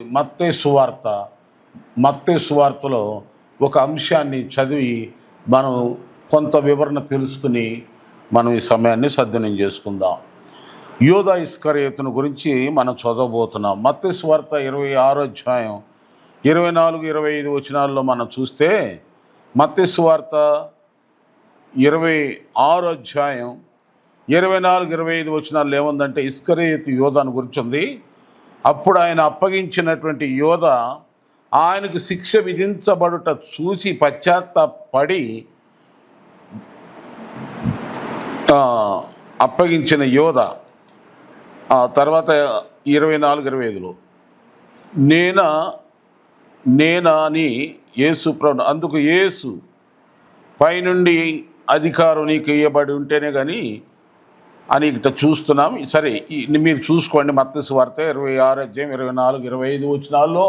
మత్తే సువార్త మత్తే సువార్తలో ఒక అంశాన్ని చదివి మనం కొంత వివరణ తెలుసుకుని మనం ఈ సమయాన్ని సద్వినియం చేసుకుందాం. యోధా ఇస్కరేతును గురించి మనం చదవబోతున్నాం. మత్తే సువార్త ఇరవై ఆరో అధ్యాయం ఇరవై నాలుగు ఇరవై ఐదు వచనాల్లో మనం చూస్తే మత్తే సువార్త ఇరవై ఆరో అధ్యాయం ఇరవై నాలుగు ఇరవై ఐదు వచనాల్లో ఏముందంటే ఇస్కరేతు యోధాను గురించి ఉంది. అప్పుడు ఆయన అప్పగించినటువంటి యోధ ఆయనకు శిక్ష విధించబడుట చూసి పశ్చాత్తాపడి అప్పగించిన యోధ. తర్వాత ఇరవై నాలుగు ఇరవై ఐదులో నేనా నేనా అని యేసు ప్రభు అందుకు యేసు పైనుండి అధికారం నీకు ఇవ్వబడి ఉంటేనే కానీ అని ఇట చూస్తున్నాం. సరే మీరు చూసుకోండి మత్తసు వార్త ఇరవై ఆరు అధ్యాయం ఇరవై నాలుగు ఇరవై ఐదు వచ్చినాల్లో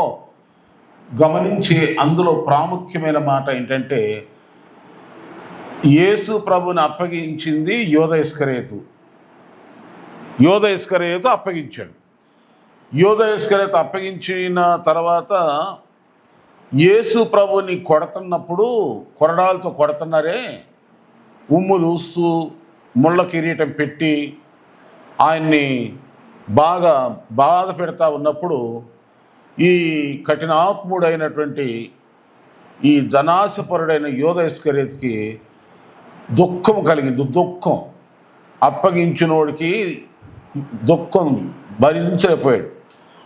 గమనించే అందులో ప్రాముఖ్యమైన మాట ఏంటంటే యేసు ప్రభుని అప్పగించింది యోధ ఇస్కరేతు. యోధ ఇస్కరేతు అప్పగించాడు. యోధ ఇస్కరేతు అప్పగించిన తర్వాత యేసు ప్రభుని కొడుతున్నప్పుడు కొరడాలతో కొడుతున్నారే ఉమ్ములు ఊస్తూ ముళ్ళ కిరీటం పెట్టి ఆయన్ని బాగా బాధ పెడతా ఉన్నప్పుడు ఈ కఠినాత్ముడైనటువంటి ఈ ధనాశపరుడైన యోధ దుఃఖం కలిగింది. దుఃఖం. అప్పగించినోడికి దుఃఖం భరించలేకపోయాడు.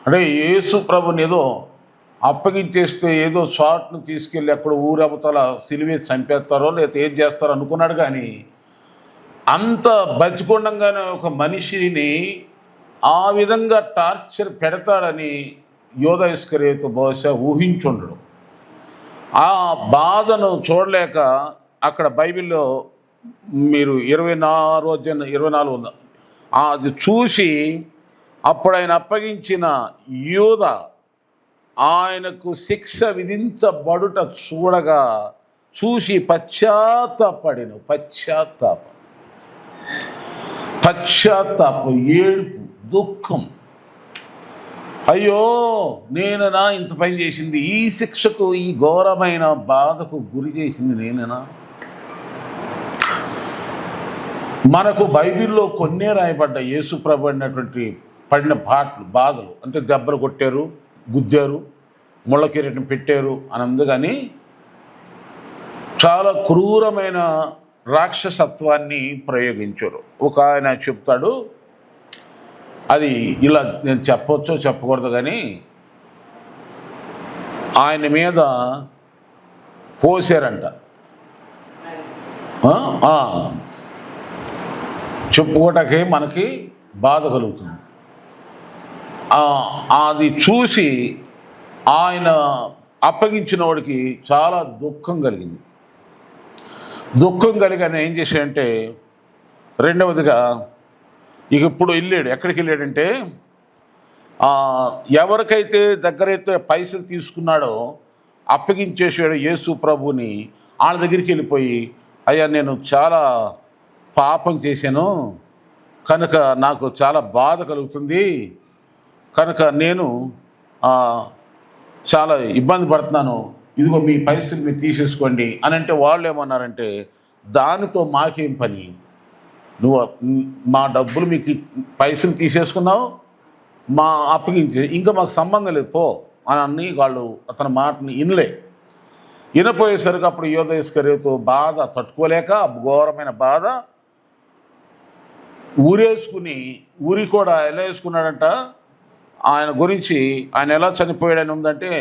అంటే యేసు ప్రభుని ఏదో అప్పగించేస్తే ఏదో షాట్ను తీసుకెళ్ళి అక్కడ ఊరవతల సిలివేసి చంపేస్తారో లేకపోతే ఏం చేస్తారో అనుకున్నాడు కానీ అంత బతికొండంగానే ఒక మనిషిని ఆ విధంగా టార్చర్ పెడతాడని యోధ ఇస్కరేతు బహుశా ఊహించుండడు. ఆ బాధను చూడలేక అక్కడ బైబిల్లో మీరు ఇరవై నాలుగు అధ్యాయం ఇరవై నాలుగు ఉందా? అది చూసి అప్పుడు ఆయన అప్పగించిన యోధ ఆయనకు శిక్ష విధించబడుట చూడగా చూసి పశ్చాత్తాపడిను పశ్చాత్తాపం పశ్చాత్తాపం ఏడుపు దుఃఖం. అయ్యో నేననా ఇంత పని చేసింది? ఈ శిక్షకు ఈ ఘోరమైన బాధకు గురి చేసింది నేననా? మనకు బైబిల్లో కొన్నే రాయబడ్డ యేసు ప్రభు అన్నటువంటి పడిన బాటలు బాధలు. అంటే దెబ్బలు కొట్టారు గుద్దారు ముళ్ళ కిరీటం పెట్టారు అని ఉంది కానీ చాలా క్రూరమైన రాక్షసత్వాన్ని ప్రయోగించారు. ఒక ఆయన చెప్తాడు అది ఇలా నేను చెప్పొచ్చో చెప్పకూడదు కానీ ఆయన మీద పోసారంట ఆ? మనకి బాధ కలుగుతుంది. అది చూసి ఆయన అప్పగించిన వాడికి చాలా దుఃఖం కలిగింది. దుఃఖం కలిగానే ఏం చేశాడంటే రెండవదిగా ఇక ఇప్పుడు వెళ్ళాడు. ఎక్కడికి వెళ్ళాడంటే ఎవరికైతే దగ్గరైతే పైసలు తీసుకున్నాడో అప్పగించేసాడు యేసు ప్రభుని వాళ్ళ దగ్గరికి వెళ్ళిపోయి అయ్యా నేను చాలా పాపం చేశాను. కనుక నాకు చాలా బాధ కలుగుతుంది. కనుక నేను చాలా ఇబ్బంది పడుతున్నాను. ఇదిగో మీ పైసలు మీరు తీసేసుకోండి అని అంటే వాళ్ళు ఏమన్నారంటే దానితో మాకేం పని? నువ్వు మా డబ్బులు మీకు పైసలు తీసేసుకున్నావు మా అప్పగించే ఇంకా మాకు సంబంధం లేదు పో అని అన్ని వాళ్ళు అతని మాటని వినలే. వినపోయేసరికి అప్పుడు యోధేశ్వరితో బాధ తట్టుకోలేక ఘోరమైన బాధ ఊరేసుకుని ఊరి కూడా ఎలా వేసుకున్నాడంట ఆయన గురించి ఆయన ఎలా చనిపోయాడని ఉందంటే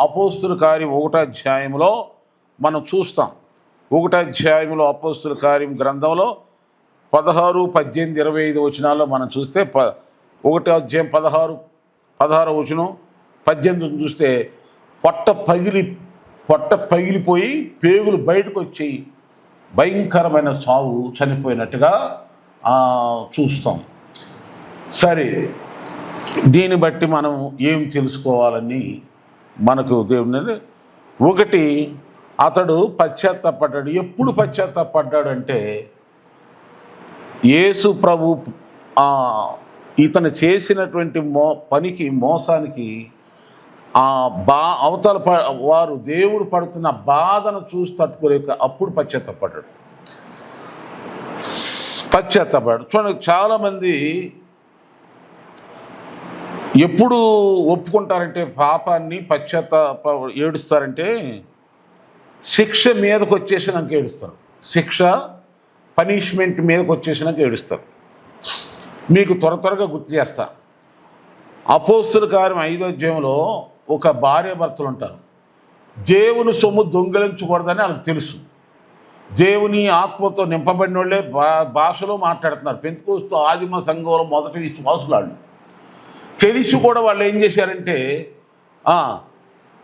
అపోస్తుల కార్యం ఒకటాధ్యాయంలో మనం చూస్తాం. ఒకటాధ్యాయంలో అపోస్తుల కార్యం గ్రంథంలో పదహారు పద్దెనిమిది ఇరవై ఐదు వచనాల్లో మనం చూస్తే ప ఒకటో అధ్యాయం పదహారు పదహారు వచనం పద్దెనిమిది చూస్తే పొట్ట పగిలి పొట్ట పగిలిపోయి పేగులు బయటకు వచ్చి భయంకరమైన సావు చనిపోయినట్టుగా చూస్తాం. సరే దీన్ని బట్టి మనం ఏం తెలుసుకోవాలని మనకు దేవుని ఒకటి అతడు పశ్చాత్తపడ్డాడు. ఎప్పుడు పశ్చాత్తాపడ్డాడు అంటే యేసు ప్రభు ఇతను చేసినటువంటి మో పనికి మోసానికి ఆ బా అవతల ప వారు దేవుడు పడుతున్న బాధను చూసి తట్టుకోలేక అప్పుడు పశ్చాత్తపడ్డాడు. పశ్చాత్తపడ్డాడు. చూడండి చాలామంది ఎప్పుడు ఒప్పుకుంటారంటే పాపాన్ని పశ్చాత్త ఏడుస్తారంటే శిక్ష మీదకి వచ్చేసినాక ఏడుస్తారు. శిక్ష పనిష్మెంట్ మీదకి వచ్చేసినాక ఏడుస్తారు. మీకు త్వర త్వరగా గుర్తు చేస్తా. అపోస్తుల కార్యం ఐదో అధ్యాయంలో ఒక భార్య భర్తలు ఉంటారు. దేవుని సొమ్ము దొంగిలించకూడదని వాళ్ళకి తెలుసు. దేవుని ఆత్మతో నింపబడిన వాళ్ళే భాషలో మాట్లాడుతున్నారు. పెంతుకోస్తూ ఆదిమ సంఘంలో మొదటి విశ్వాసులాళ్ళు తెలిసి కూడా వాళ్ళు ఏం చేశారంటే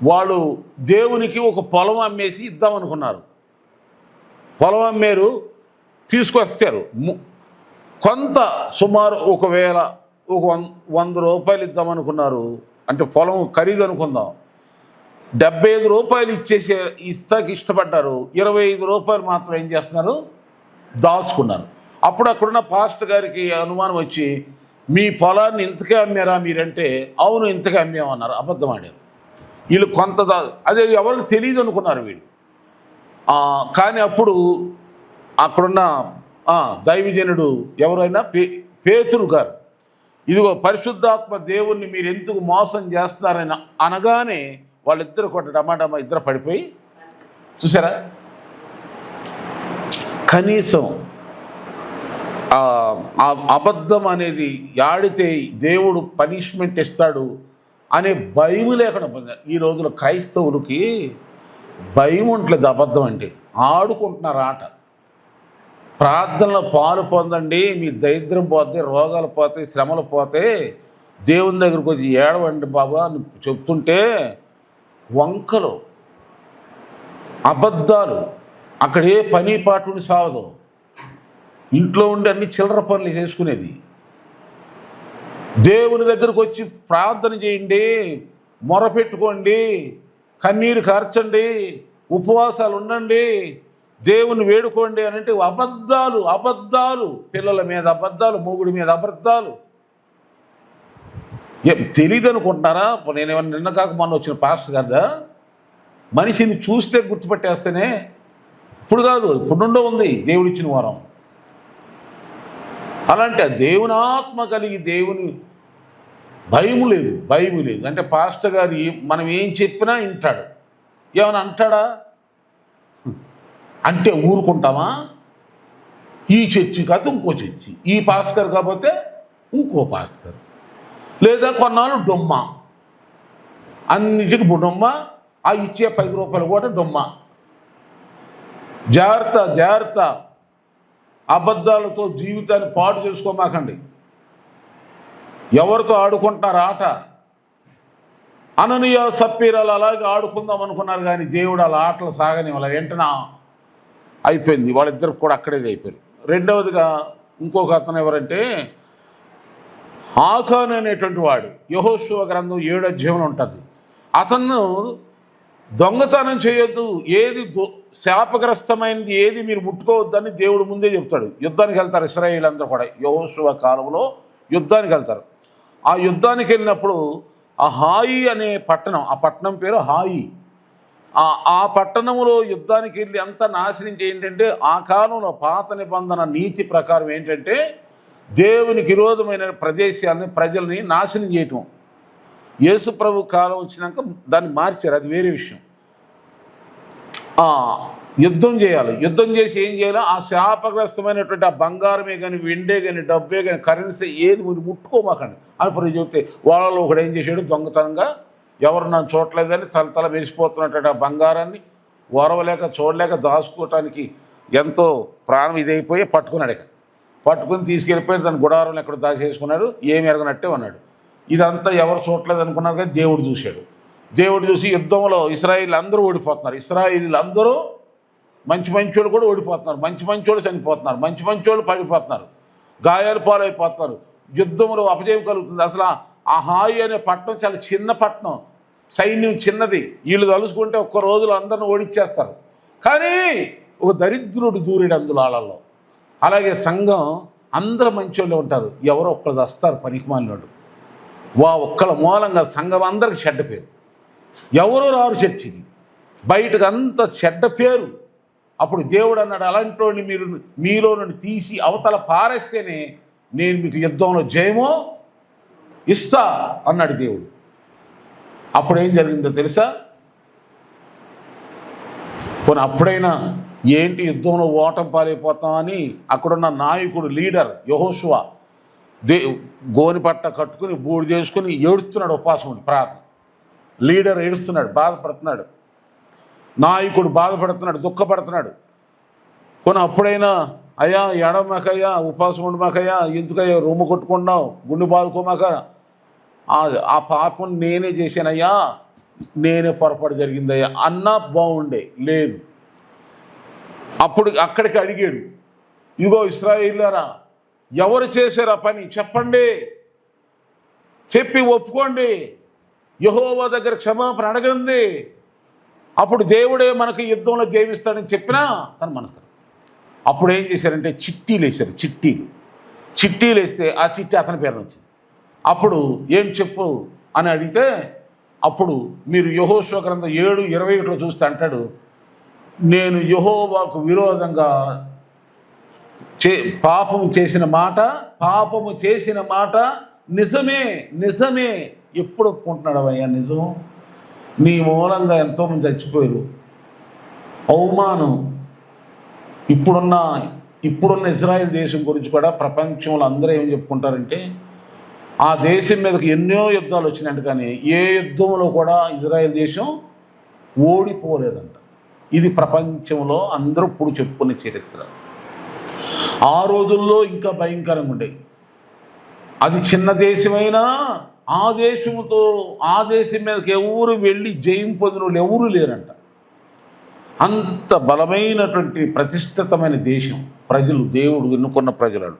వాళ్ళు దేవునికి ఒక పొలం అమ్మేసి ఇద్దాం అనుకున్నారు. పొలం అమ్మేరు తీసుకొస్తారు. ము- కొంత సుమారు ఒకవేళ ఒక వంద రూపాయలు ఇద్దాం అనుకున్నారు. అంటే పొలం ఖరీదు అనుకుందాం. డెబ్బై ఐదు రూపాయలు ఇచ్చేసే ఇస్తాకి ఇష్టపడ్డారు. ఇరవై ఐదు రూపాయలు మాత్రం ఏం చేస్తున్నారు? దాచుకున్నారు. అప్పుడు అక్కడున్న పాస్టర్ గారికి అనుమానం వచ్చి మీ పొలాన్ని ఇంతకే అమ్మారా మీరంటే అవును ఇంతకే అమ్మామన్నారు అబద్ధం ఆడారు. వీళ్ళు కొంత అదే ఎవరికి తెలియదు అనుకున్నారు వీళ్ళు. కానీ అప్పుడు అక్కడున్న దైవజనుడు ఎవరైనా పే పేతురు గారు ఇదిగో పరిశుద్ధాత్మ దేవుణ్ణి మీరు ఎందుకు మోసం చేస్తున్నారని అనగానే వాళ్ళిద్దరు కొట్ట డమాడమా ఇద్దరు పడిపోయి చూసారా? కనీసం అబద్ధం అనేది ఆడితే దేవుడు పనిష్మెంట్ ఇస్తాడు అనే భయం లేకుండా ఈ రోజుల్లో క్రైస్తవులకి భయం ఉండలేదు అబద్ధం అంటే. ఆడుకుంటున్నారు ఆట. ప్రార్థనలో పాలు పొందండి మీ దరిద్రం పోతే రోగాలు పోతాయి శ్రమలు పోతే దేవుని దగ్గరకు వచ్చి ఏడవండి బాబా అని చెప్తుంటే వంకలు అబద్ధాలు అక్కడ ఏ పని పాటుని సాగదు. ఇంట్లో ఉండి అన్ని చిల్లర పనులు చేసుకునేది. దేవుని దగ్గరకు వచ్చి ప్రార్థన చేయండి మొరపెట్టుకోండి కన్నీరు కార్చండి ఉపవాసాలు ఉండండి దేవుని వేడుకోండి అని అంటే అబద్ధాలు అబద్ధాలు. పిల్లల మీద అబద్ధాలు మూగుడి మీద అబద్ధాలు. తెలియదు అనుకుంటున్నారా? నేనేమన్నా నిన్న కాక మొన్న వచ్చిన పాస్టర్ గారు మనిషిని చూస్తే గుర్తుపట్టేస్తేనే. ఇప్పుడు కాదు ఇప్పుడుండో ఉంది దేవుడిచ్చిన వరం. అలాంటి ఆ కలిగి దేవుని భయము లేదు భయము లేదు. అంటే పాస్టర్ గారు మనం ఏం చెప్పినా వింటాడు. ఏమైనా అంటాడా? అంటే ఊరుకుంటామా? ఈ చర్చి కాదు ఇంకో చర్చి. ఈ పాస్టర్ కాకపోతే ఇంకో పాస్టర్. లేదా కొన్నాళ్ళు డొమ్మ. అన్నిటికి డొమ్మ ఆ ఇచ్చే పది రూపాయలు కూడా డొమ్మ. జాగ్రత్త జాగ్రత్త. అబద్ధాలతో జీవితాన్ని పాడు చేసుకోమాకండి. ఎవరితో ఆడుకుంటున్నారు ఆట? అననీయ సప్పీరాలు అలాగే ఆడుకుందాం అనుకున్నారు కానీ దేవుడు అలా ఆటలు సాగని వాళ్ళ వెంటనే అయిపోయింది. వాళ్ళిద్దరు కూడా అక్కడే అయిపోయారు. రెండవదిగా ఇంకొక అతను ఎవరంటే ఆఖాన్ అనేటువంటి వాడు. యహోశివ గ్రంథం ఏడు అధ్యాయంలో ఉంటుంది. అతను దొంగతనం చేయొద్దు. ఏది దో- శాపగ్రస్తమైనది ఏది మీరు ముట్టుకోవద్దని దేవుడు ముందే చెప్తాడు. యుద్ధానికి వెళ్తారు ఇస్రాయిల్ అందరూ కూడా. యోశువ కాలంలో యుద్ధానికి వెళ్తారు. ఆ యుద్ధానికి వెళ్ళినప్పుడు ఆ హాయి అనే పట్టణం ఆ పట్టణం పేరు హాయి. ఆ ఆ పట్టణంలో యుద్ధానికి వెళ్ళి అంతా నాశనం ఏంటంటే ఆ కాలంలో పాత నిబంధన నీతి ప్రకారం ఏంటంటే దేవునికి విరోధమైన ప్రదేశాలని ప్రజల్ని నాశనం చేయటం. యేసుప్రభు కాలం వచ్చినాక దాన్ని మార్చారు. అది వేరే విషయం. యుద్ధం చేయాలి. యుద్ధం చేసి ఏం చేయాలి? ఆ శాపగ్రస్తమైనటువంటి ఆ బంగారమే కానీ వెండే కానీ డబ్బే కానీ కరెన్సీ ఏది మీరు ముట్టుకోమాకండి. అని ఇప్పుడు చెప్తే వాళ్ళలో ఒకడు ఏం చేశాడు? దొంగతనంగా ఎవరు నన్ను చూడలేదని తల తల మెరిసిపోతున్నటువంటి ఆ బంగారాన్ని ఓరవలేక చూడలేక దాచుకోవటానికి ఎంతో ప్రాణం ఇదైపోయి పట్టుకున్నాడు ఇక. పట్టుకుని తీసుకెళ్ళిపోయి తన గుడారంలో ఎక్కడ దాచేసుకున్నాడు. ఏమి ఎరగనట్టే ఉన్నాడు. ఇదంతా ఎవరు చూడలేదు అనుకున్నారు కానీ దేవుడు చూశాడు. దేవుడు చూసి యుద్ధంలో ఇస్రాయిల్ అందరూ ఓడిపోతున్నారు. ఇస్రాయిల్ అందరూ మంచి మంచోళ్ళు కూడా ఓడిపోతున్నారు. మంచి మంచోళ్ళు చనిపోతున్నారు. మంచి మంచోళ్ళు పడిపోతున్నారు. గాయాలు పాలైపోతున్నారు. యుద్ధంలో అపజయం కలుగుతుంది. అసలు ఆ- హాయి అనే పట్టణం చాలా చిన్న పట్టణం. సైన్యం చిన్నది. వీళ్ళు తలుసుకుంటే ఒక్క రోజులు అందరిని ఓడిచ్చేస్తారు. కానీ ఒక దరిద్రుడు దూరేడు అందులో వాళ్ళల్లో అలాగే సంఘం అందరూ మంచోళ్ళే ఉంటారు. ఎవరో ఒక్కరు వస్తారు పనికిమాలినోడు వా ఒక్కల మూలంగా సంఘం అందరికి చెడ్డ పేరు. ఎవరు రారు చర్చికి బయటకు అంత చెడ్డ పేరు. అప్పుడు దేవుడు అన్నాడు అలాంటి మీరు మీలో నుండి తీసి అవతల పారేస్తేనే నేను మీకు యుద్ధంలో జయమో ఇస్తా అన్నాడు దేవుడు. అప్పుడు ఏం జరిగిందో తెలుసా? పోనీ అప్పుడైనా ఏంటి యుద్ధంలో ఓటం పాలైపోతామని అక్కడున్న నాయకుడు లీడర్ యహోశువ దే గోని పట్ట కట్టుకుని బూడి చేసుకుని ఏడుస్తున్నాడు ఉపాసముడు ప్రార్థన. లీడర్ ఏడుస్తున్నాడు బాధపడుతున్నాడు. నాయకుడు బాధపడుతున్నాడు దుఃఖపడుతున్నాడు. పోనీ అప్పుడైనా అయ్యా ఎడమాకయ్యా ఉపాసం ఉండమాకయ్యా ఎందుకయ్యా రొమ్ము కొట్టుకున్నావు గుండు బాదుకోమాక ఆ- ఆ పాపం నేనే చేశానయ్యా నేనే పొరపాటు జరిగిందయ్యా అన్నా బాగుండే లేదు. అప్పుడు అక్కడికి అడిగాడు ఇదిగో ఇస్రాయిల్లారా ఎవరు చేశారు ఆ పని? చెప్పండి. చెప్పి ఒప్పుకోండి. యహోవా దగ్గర క్షమాపణ అడగండి. అప్పుడు దేవుడే మనకి యుద్ధంలో జయిస్తాడని చెప్పినా తన మనసు అప్పుడు ఏం చేశారంటే చిట్టీలు వేశారు చిట్టీలు. చిట్టీలు వేస్తే ఆ చిట్టి అతని పేరు వచ్చింది. అప్పుడు ఏం చెప్పు అని అడిగితే అప్పుడు మీరు యహోశ్వ గ్రంథం ఏడు ఇరవై ఒకటిలో చూస్తే అంటాడు నేను యహోవాకు విరోధంగా చే పాపము చేసిన మాట పాపము చేసిన మాట నిజమే నిజమే. ఎప్పుడు ఒప్పుకుంటున్నాడు అయ్యా నిజం? నీ మూలంగా ఎంతోమంది చచ్చిపోయారు. అవమానం. ఇప్పుడున్న ఇప్పుడున్న ఇజ్రాయెల్ దేశం గురించి కూడా ప్రపంచంలో అందరూ ఏం చెప్పుకుంటారంటే ఆ దేశం మీదకి ఎన్నో యుద్ధాలు వచ్చినాయంట కానీ ఏ యుద్ధంలో కూడా ఇజ్రాయెల్ దేశం ఓడిపోలేదంట. ఇది ప్రపంచంలో అందరూ ఇప్పుడు చెప్పుకునే చరిత్ర. ఆ రోజుల్లో ఇంకా భయంకరంగా ఉండేవి అది చిన్న దేశమైనా ఆ దేశంతో ఆ దేశం మీదకి ఎవరు వెళ్ళి జయం పొందిన వాళ్ళు ఎవరు లేరంట. అంత బలమైనటువంటి ప్రతిష్ఠితమైన దేశం ప్రజలు దేవుడు ఎన్నుకున్న ప్రజలు.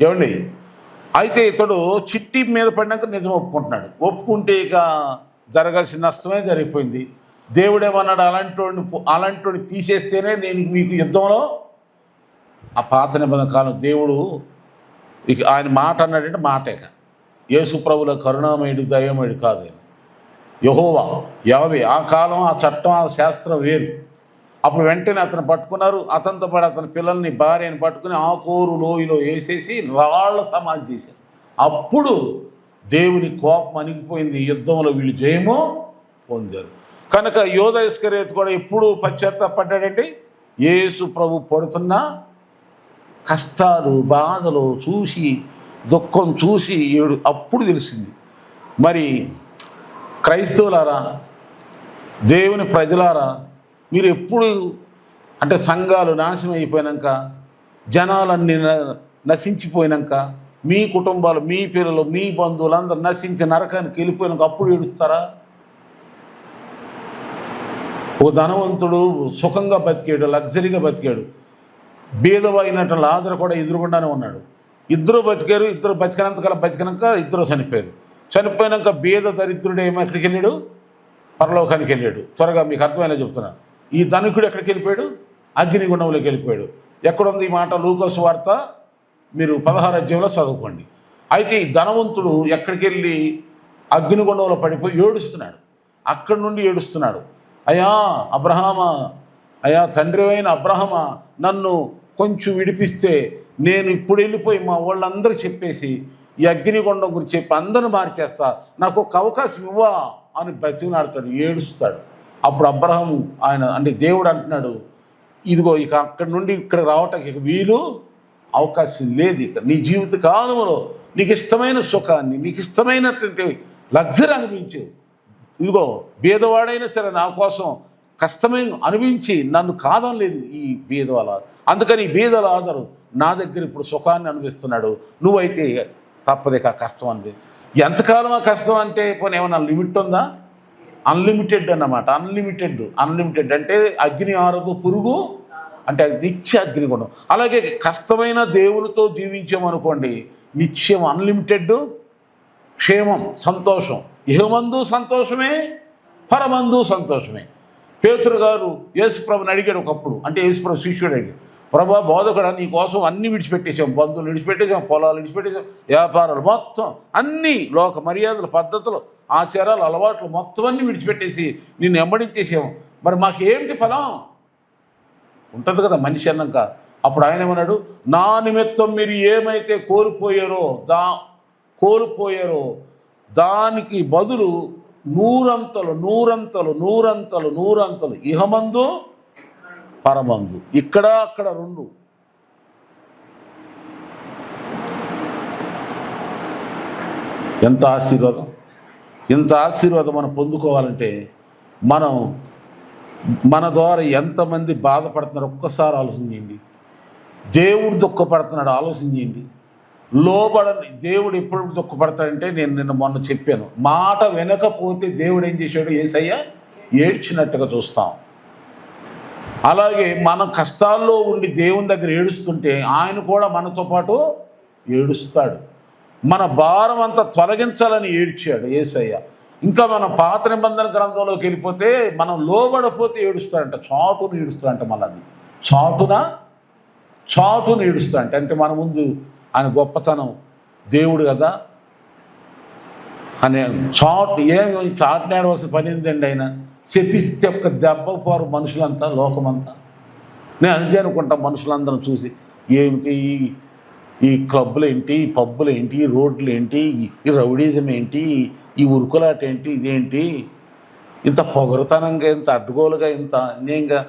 ఏమండి? అయితే ఇతడు చిట్టి మీద పడినాక నిజం ఒప్పుకుంటున్నాడు. ఒప్పుకుంటే ఇక జరగాల్సిన నష్టమే జరిగిపోయింది. దేవుడేమన్నాడు? అలాంటి వాడిని అలాంటి వాడిని తీసేస్తేనే నేను మీకు యుద్ధంలో ఆ పాత నిబంధన కాలం దేవుడు ఇక ఆయన మాట అన్నాడంటే మాటేక యేసు ప్రభుల కరుణామయుడు దయమయుడు కాదు యహోవా యవవి ఆ కాలం ఆ చట్టం ఆ శాస్త్రం వేరు. అప్పుడు వెంటనే అతను పట్టుకున్నారు. అతనితో పాటు అతని పిల్లల్ని భార్యని పట్టుకుని ఆ కోరు లోయలో వేసేసి రాళ్ళ సమాధి చేశారు. అప్పుడు దేవుని కోపం అణిగిపోయింది. యుద్ధంలో వీళ్ళు జయము పొందారు. కనుక యోధ ఇస్కరేత్ కూడా ఎప్పుడు పశ్చాత్తాపడ్డాడంటే యేసు ప్రభు పడుతున్న కష్టాలు బాధలు చూసి దుఃఖం చూసి ఏడు అప్పుడు తెలిసింది. మరి క్రైస్తవులారా దేవుని ప్రజలారా మీరు ఎప్పుడు అంటే సంఘాలు నాశనం అయిపోయాక జనాలన్నీ న- నశించిపోయినాక మీ కుటుంబాలు మీ పిల్లలు మీ బంధువులు అందరూ నశించి నరకానికి వెళ్ళిపోయినాక అప్పుడు ఏడుస్తారా? ఓ ధనవంతుడు సుఖంగా బతికాడు లగ్జరీగా బతికాడు. బీదవైనట్టు లాజరు కూడా ఎదురుగుండానే ఉన్నాడు. ఇద్దరు బతికారు ఇద్దరు బతికినంతకాలం బతికినాక ఇద్దరు చనిపోయారు. చనిపోయినాక బీద దరిద్రుడు ఏమో ఎక్కడికి వెళ్ళాడు? పరలోకానికి వెళ్ళాడు. త్వరగా మీకు అర్థమైనా చెప్తున్నా. ఈ ధనికుడు ఎక్కడికి వెళ్ళిపోయాడు? అగ్నిగుండంలోకి వెళ్ళిపోయాడు. ఎక్కడుంది ఈ మాట? లూకోస్ వార్త మీరు పదహారు అధ్యాయంలో చదువుకోండి. అయితే ఈ ధనవంతుడు ఎక్కడికి వెళ్ళి అగ్నిగుండంలో పడిపోయి ఏడుస్తున్నాడు. అక్కడి నుండి ఏడుస్తున్నాడు. అయ్యా అబ్రహామా అయా తండ్రి అయిన అబ్రహమా నన్ను కొంచెం విడిపిస్తే నేను ఇప్పుడు వెళ్ళిపోయి మా వాళ్ళందరూ చెప్పేసి ఈ అగ్నిగుండం గురించి చెప్పి అందరిని మార్చేస్తా. నాకు ఒక అవకాశం ఇవ్వా అని బ్రతినాడుతాడు ఏడుస్తాడు. అప్పుడు అబ్రహం ఆయన అంటే దేవుడు అంటున్నాడు ఇదిగో ఇక అక్కడి నుండి ఇక్కడ రావటానికి ఇక వీలు అవకాశం లేదు ఇక. నీ జీవిత కాలంలో నీకు ఇష్టమైన సుఖాన్ని నీకు ఇష్టమైనటువంటి లగ్జరీ అనిపించు. ఇదిగో బీదవాడైనా సరే నా కోసం కష్టమైన అనిపించి నన్ను కాదనలేదు ఈ బీదవాల అందుకని ఈ బీదల ఆదరు నా దగ్గర ఇప్పుడు సుఖాన్ని అనిపిస్తున్నాడు నువ్వైతే తప్పదిక కష్టం అని. ఎంతకాలం ఆ కష్టం అంటే పోనీ ఏమన్నా లిమిట్ ఉందా? అన్లిమిటెడ్ అన్నమాట. అన్లిమిటెడ్. అన్లిమిటెడ్ అంటే అగ్ని ఆరదు పురుగు అంటే అది నిత్య అగ్నిగుణం అలాగే కష్టమైన దేవులతో జీవించామనుకోండి నిత్యం అన్లిమిటెడ్ క్షేమం సంతోషం. ఇహమందు సంతోషమే పరమందు సంతోషమే. పేతురు గారు యేసుప్రభుని అడిగాడు ఒకప్పుడు. అంటే యేసుప్రభు శిష్యుడు అడిగాడు. ప్రభా బోధకుడా నీ కోసం అన్ని విడిచిపెట్టేశాం. బంధువులు విడిచిపెట్టేశాం పొలాలు విడిచిపెట్టేశాం వ్యాపారాలు మొత్తం అన్ని లోక మర్యాదలు పద్ధతులు ఆచారాలు అలవాట్లు మొత్తం అన్ని విడిచిపెట్టేసి నిన్ను ఎంబడించేసాం మరి మాకేమిటి ఫలం? ఉంటుంది కదా మనిషి అన్నాక. అప్పుడు ఆయన ఏమన్నాడు? నా నిమిత్తం మీరు ఏమైతే కోల్పోయారో దా కోల్పోయారో దానికి బదులు నూరంతలు నూరంతలు నూరంతలు నూరంతలు ఇహమందు పరమందు. ఇక్కడ అక్కడ రెండు. ఎంత ఆశీర్వాదం? ఇంత ఆశీర్వాదం మనం పొందుకోవాలంటే మనం మన ద్వారా ఎంతమంది బాధపడుతున్నారు ఒక్కసారి ఆలోచన చేయండి. దేవుడు దుఃఖపడుతున్నాడు ఆలోచన చేయండి. లోబడని దేవుడు ఎప్పుడు దుఃఖపడతాడంటే నేను నిన్న మొన్న చెప్పాను. మాట వినకపోతే దేవుడు ఏం చేశాడు? ఏసయ్య ఏడ్చినట్టుగా చూస్తాం. అలాగే మన కష్టాల్లో ఉండి దేవుని దగ్గర ఏడుస్తుంటే ఆయన కూడా మనతో పాటు ఏడుస్తాడు. మన భారం అంతా తొలగించాలని ఏడ్చాడు ఏసయ్య. ఇంకా మనం పాత నిబంధన గ్రంథంలోకి వెళ్ళిపోతే మనం లోబడపోతే ఏడుస్తాడంట చాటును ఏడుస్తాడంట మళ్ళీ అది చాటున? చాటును ఏడుస్తాడంట. అంటే మన ముందు ఆయన గొప్పతనం దేవుడు కదా. అనే చాటు ఏమి చాటునేడవలసిన పని ఏందండి ఆయన? చెప్పిస్తే ఒక్క దెబ్బ పోరు మనుషులంతా లోకమంతా. నేను అదే అనుకుంటా మనుషులందరం చూసి ఏమిటి ఈ ఈ క్లబ్బులు ఏంటి ఈ పబ్బులు ఏంటి ఈ రోడ్లు ఏంటి ఈ- రౌడీజం ఏంటి ఈ ఉరుకులాట ఏంటి ఇదేంటి? ఇంత పొగరుతనంగా ఇంత అడ్డుగోలుగా ఇంత అన్యంగా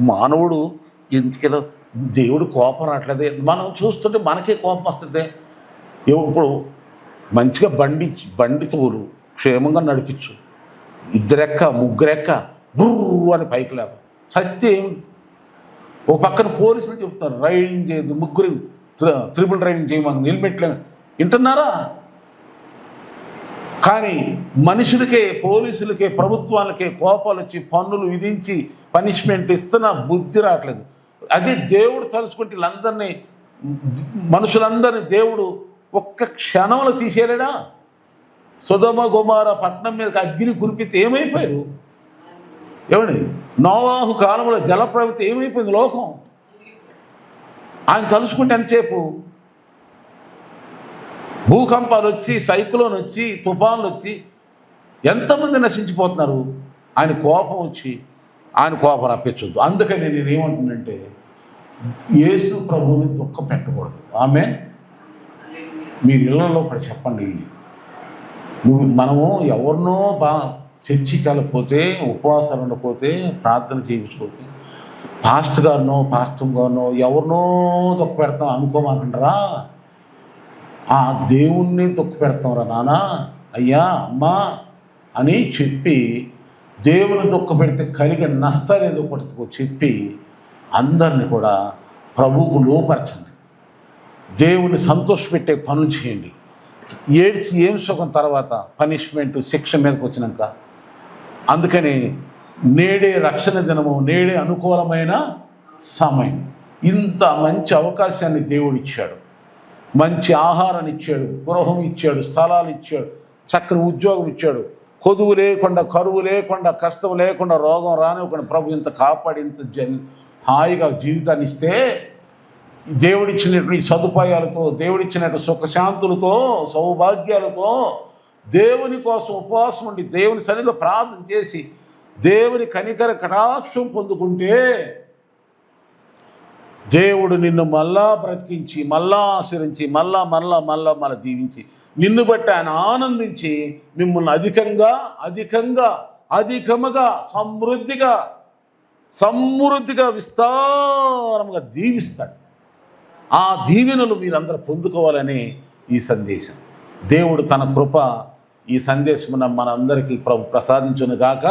మానవుడు ఇంతకిలో దేవుడు కోపం రావట్లేదే. మనం చూస్తుంటే మనకే కోపం వస్తుంది. ఇప్పుడు మంచిగా బండి బండి తోలు క్షేమంగా నడిపించు. ఇద్దరెక్క ముగ్గురెక్క బుర్రు అని పైకి లేవ సత్యం ఒక పక్కన పోలీసులు చెప్తారు రైడింగ్ చేయదు ముగ్గురు త్రిపుల్ డ్రైవింగ్ చేయమని హెల్మెట్లు వింటున్నారా? కానీ మనుషులకే పోలీసులకే ప్రభుత్వాలకే కోపాలు వచ్చి పన్నులు విధించి పనిష్మెంట్ ఇస్తున్నా బుద్ధి రావట్లేదు. అదే దేవుడు తలుచుకుంటే వీళ్ళందరినీ మనుషులందరినీ దేవుడు ఒక్క క్షణంలో తీసేయలేడా? సుధమ గుమార పట్నం మీదకి అగ్ని కురిపితే ఏమైపోయారు ఏమండి? నోవాహు కాలంలో జలప్రవృత్తి ఏమైపోయింది లోకం? ఆయన తలుచుకుంటే ఎంతసేపు? భూకంపాలు వచ్చి సైక్లోన్ వచ్చి తుఫాన్లు వచ్చి ఎంతమంది నశించిపోతున్నారు? ఆయన కోపం వచ్చి ఆయన కోపం రప్పించొద్దు. అందుకని నేను ఏమంటున్నానంటే యేసు ప్రభువుని దుఃఖ పెట్టకూడదు ఆమె మీరు ఇళ్ళలో ఒకటి చెప్పండి మనము ఎవరినో బా చర్చికి వెళ్ళకపోతే ఉపవాసాలు ఉండకపోతే ప్రార్థన చేయించుకోతే పాస్ట్ గారినో పాస్టర్ గారినో ఎవరినో దుఃఖ పెడతాం అనుకోమాకంటారా ఆ దేవుణ్ణి దుఃఖ పెడతాంరా నాన్న అయ్యా అమ్మా అని చెప్పి దేవుని దుఃఖ పెడితే కలిగే నష్టాలేదో ఒకటి చెప్పి అందరిని కూడా ప్రభువుకు లోపరచండి. దేవుని సంతోషపెట్టే పనులు చేయండి. ఏడ్చి ఏం సుఖం తర్వాత పనిష్మెంట్ శిక్ష మీదకి వచ్చినాక? అందుకని నేడే రక్షణ దినము నేడే అనుకూలమైన సమయం. ఇంత మంచి అవకాశాన్ని దేవుడు ఇచ్చాడు. మంచి ఆహారాన్ని ఇచ్చాడు గృహం ఇచ్చాడు స్థలాలు ఇచ్చాడు చక్కని ఉద్యోగం ఇచ్చాడు. కొదువు లేకుండా కరువు లేకుండా కష్టం లేకుండా రోగం రానివ్వకుండా ప్రభు ఇంత కాపాడి ఇంత జన్ హాయిగా జీవితాన్ని ఇస్తే దేవుడిచ్చినటువంటి సదుపాయాలతో దేవుడిచ్చినట్టు సుఖశాంతులతో సౌభాగ్యాలతో దేవుని కోసం ఉపవాసం ఉండి దేవుని సన్నిధిలో ప్రార్థన చేసి దేవుని కనికర కటాక్షం పొందుకుంటే దేవుడు నిన్ను మళ్ళా బ్రతికించి మళ్ళా ఆశ్రయించి మళ్ళా మళ్ళా మళ్ళా మళ్ళీ దీవించి నిన్ను బట్టి ఆయన ఆనందించి మిమ్మల్ని అధికంగా అధికంగా అధికముగా సమృద్ధిగా సమృద్ధిగా విస్తారముగా దీవిస్తాడు. ఆ దీవెనలు మీరందరూ పొందుకోవాలని ఈ సందేశం. దేవుడు తన కృప ఈ సందేశమున మనందరికీ ప్రభు ప్రసాదించును గాక